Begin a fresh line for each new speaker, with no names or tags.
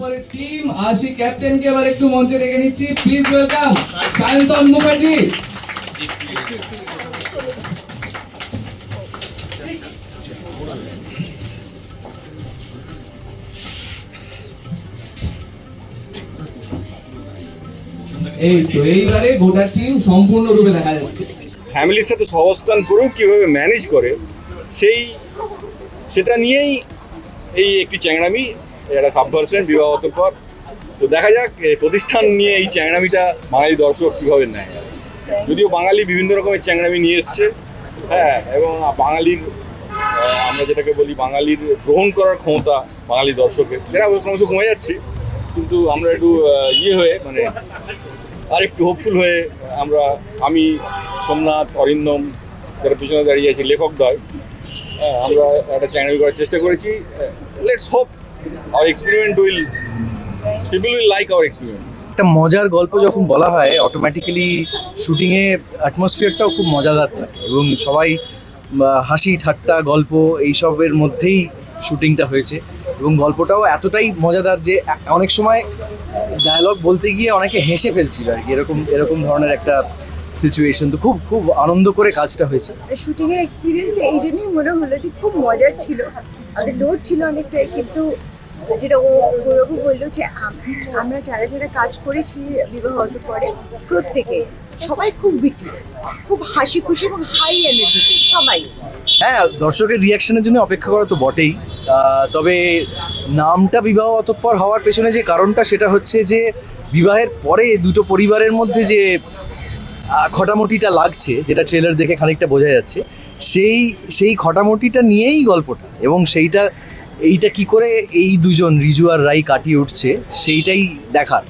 সাহসী ক্যাপ্টেনকে এবার একটু মঞ্চে ডেকে নিচ্ছি। Please welcome Sayantan Mukherjee. এই তো, এইবারে গোটা টিম সম্পূর্ণরূপে দেখা যাচ্ছে।
ফ্যামিলির সাথে সহস্থান করেও কীভাবে ম্যানেজ করে, সেই, সেটা নিয়েই এই একটি চ্যাংড়ামি একটা সাবভার্সন বিবাহত পর। তো দেখা যাক প্রতিষ্ঠান নিয়ে এই চ্যাংড়ামিটা বাঙালি দর্শক কীভাবে নেয়। যদিও বাঙালি বিভিন্ন রকমের চ্যাংড়ামি নিয়ে এসছে। হ্যাঁ এবং বাঙালির আমরা যেটাকে বলি বাঙালির গ্রহণ করার ক্ষমতা বাঙালি দর্শকের যেটা ক্রমশ কমে যাচ্ছে কিন্তু আমরা একটু ইয়ে হয়ে মানে আর একটু হোপফুল হয়ে আমরা আমি সোমনাথ অরিন্দম যারা পিছনে দাঁড়িয়ে আছি লেখকদ্বয় হ্যাঁ, আমরা একটা চ্যানেল করার চেষ্টা করেছি। Let's hope our experiment will people will like our experiment
একটা মজার গল্প যখন বলা হয় অটোমেটিক্যালি শুটিংয়ে অ্যাটমসফিয়ারটাও খুব মজাদার থাকে এবং সবাই হাসি ঠাট্টা গল্প এইসবের মধ্যেই শুটিংটা হয়েছে এবং গল্পটাও এতটাই মজাদার যে অনেক সময় ডায়লগ বলতে গিয়ে অনেকে হেসে ফেলছিল আর কি। এরকম এরকম ধরনের একটা সিচুয়েশন তো খুব খুব আনন্দ করে কাজটা হয়েছে।
শুটিং এর এক্সপিরিয়েন্সটা এই জন্যই মনে হলো যে খুব মজার ছিল। আমাদের লোড ছিল অনেকটাই, কিন্তু যেটা ও, গৌরব বলল যে আমরা যারা যারা কাজ করেছি বিবাহত পরে, প্রত্যেকে সবাই খুব বিটি খুব হাসি খুশি এবং হাই এনার্জেটিক সবাই।
হ্যাঁ দর্শকের রিয়াকশনের জন্য অপেক্ষা করা তো বটেই। তবে নামটা বিবাহ অতঃপর হওয়ার পেছনে যে কারণটা, সেটা হচ্ছে যে বিবাহের পরে দুটো পরিবারের মধ্যে যে খটামটিটা লাগছে, যেটা ট্রেলার দেখে খানিকটা বোঝা যাচ্ছে সেই সেই খটামটিটা নিয়েই গল্পটা এবং সেইটা, এইটা কি করে এই দুজন রিজু আর রাই কাটিয়ে উঠছে, সেইটাই দেখার।